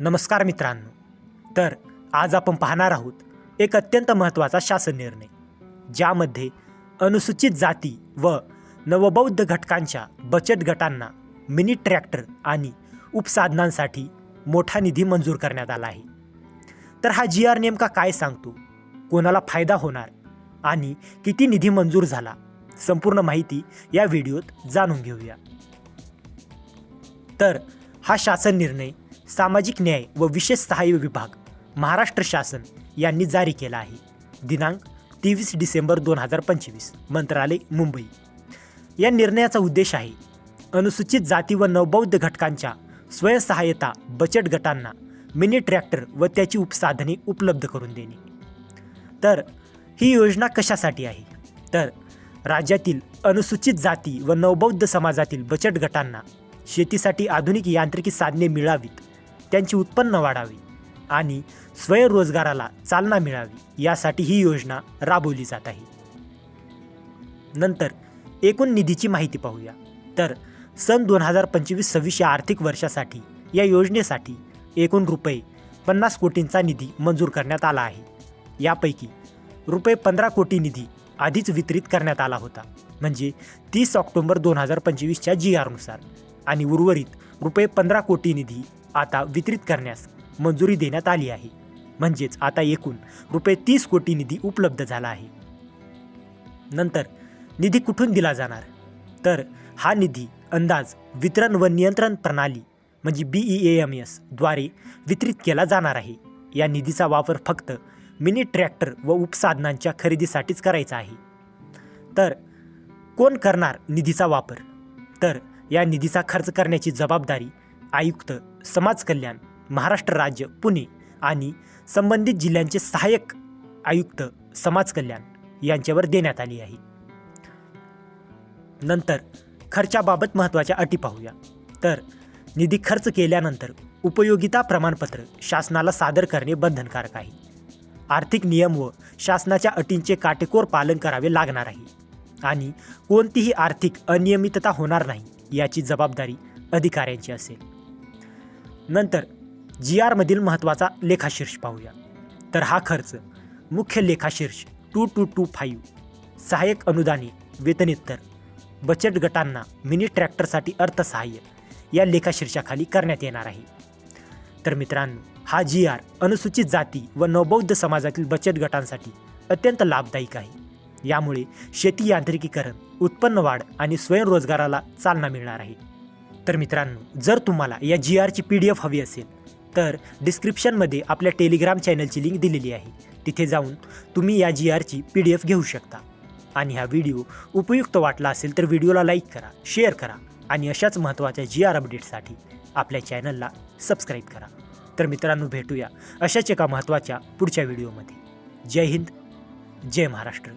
नमस्कार मित्रांनो. तर आज आपण पाहणार आहोत एक अत्यंत महत्त्वाचा शासन निर्णय ज्यामध्ये अनुसूचित जाती व नवबौद्ध घटकांच्या बचत गटांना मिनी ट्रॅक्टर आणि उपसाधनांसाठी मोठा निधी मंजूर करण्यात आला आहे. तर हा जी आर नेमका काय सांगतो? कोणाला फायदा होणार? आणि किती निधी मंजूर झाला? संपूर्ण माहिती या व्हिडिओत जाणून घेऊया. तर हा शासन निर्णय सामाजिक न्याय व विशेष सहाय्य विभाग महाराष्ट्र शासन यांनी जारी केला आहे. दिनांक तेवीस डिसेंबर दोन हजार पंचवीस मंत्रालय मुंबई. या निर्णयाचा उद्देश आहे अनुसूचित जाती व नवबौद्ध घटकांच्या स्वयंसहाय्यता बचत गटांना मिनी ट्रॅक्टर व त्याची उपसाधने उपलब्ध करून देणे. तर ही योजना कशासाठी आहे? तर राज्यातील अनुसूचित जाती व नवबौद्ध समाजातील बचत गटांना शेतीसाठी आधुनिक यांत्रिकी साधने मिळावीत. त्यांची उत्पन्न वाढावी आणि स्वयंरोजगाराला चालना मिळावी यासाठी ही योजना राबवली जात आहे. नंतर एकूण निधीची माहिती पाहूया. तर सन दोन हजार पंचवीस सव्वीस या आर्थिक वर्षासाठी या योजनेसाठी एकूण रुपये पन्नास कोटींचा निधी मंजूर करण्यात आला आहे. यापैकी रुपये पंधरा कोटी निधी आधीच वितरित करण्यात आला होता म्हणजे तीस ऑक्टोबर दोन हजार पंचवीसच्या जी आरनुसार आणि उर्वरित रुपये पंधरा कोटी निधी आता वितरित करण्यास मंजुरी देण्यात आली आहे. म्हणजेच आता एकूण रुपये तीस कोटी निधी उपलब्ध झाला आहे. नंतर निधी कुठून दिला जाणार? तर हा निधी अंदाज वितरण व नियंत्रण प्रणाली म्हणजे बी ई ए एम एसद्वारे वितरित केला जाणार आहे. या निधीचा वापर फक्त मिनी ट्रॅक्टर व उपसाधनांच्या खरेदीसाठीच करायचा आहे. तर कोण करणार निधीचा वापर? तर या निधीचा खर्च करण्याची जबाबदारी आयुक्त समाज कल्याण महाराष्ट्र राज्य पुणे आणि संबंधित जिल्ह्यांचे सहाय्यक आयुक्त समाज कल्याण यांच्यावर देण्यात आली आहे. नंतर खर्चाबाबत महत्त्वाच्या अटी पाहूया. तर निधी खर्च केल्यानंतर उपयोगिता प्रमाणपत्र शासनाला सादर करणे बंधनकारक आहे. आर्थिक नियम व शासनाच्या अटींचे काटेकोर पालन करावे लागणार आहे आणि कोणतीही आर्थिक अनियमितता होणार नाही. याची जबाबदारी अधिकाऱ्यांची असेल. नंतर जी आरमधील महत्त्वाचा लेखाशीर्ष पाहूया. तर हा खर्च मुख्य लेखाशीर्ष टू टू टू फाईव्ह सहाय्यक अनुदाने वेतनेत्तर बचत गटांना मिनी ट्रॅक्टरसाठी अर्थसहाय्य या लेखाशीर्षाखाली करण्यात येणार आहे. तर मित्रांनो हा जी आर अनुसूचित जाती व नवबौद्ध समाजातील बचत गटांसाठी अत्यंत लाभदायक आहे. यामुळे शेती यांत्रिकीकरण उत्पन्न वाढ आणि स्वयंरोजगाराला चालना मिळणार आहे. तर मित्रांनो जर तुम्हाला या जी आरची पी डी एफ हवी असेल तर डिस्क्रिप्शनमध्ये आपल्या टेलिग्राम चॅनलची लिंक दिलेली आहे. तिथे जाऊन तुम्ही या जी आरची पी डी एफ घेऊ शकता. आणि हा व्हिडिओ उपयुक्त वाटला असेल तर व्हिडिओला लाईक करा शेअर करा आणि अशाच महत्त्वाच्या जी आर अपडेटसाठी आपल्या चॅनलला सबस्क्राईब करा. तर मित्रांनो भेटूया अशाच एका महत्त्वाच्या पुढच्या व्हिडिओमध्ये जय हिंद जय महाराष्ट्र.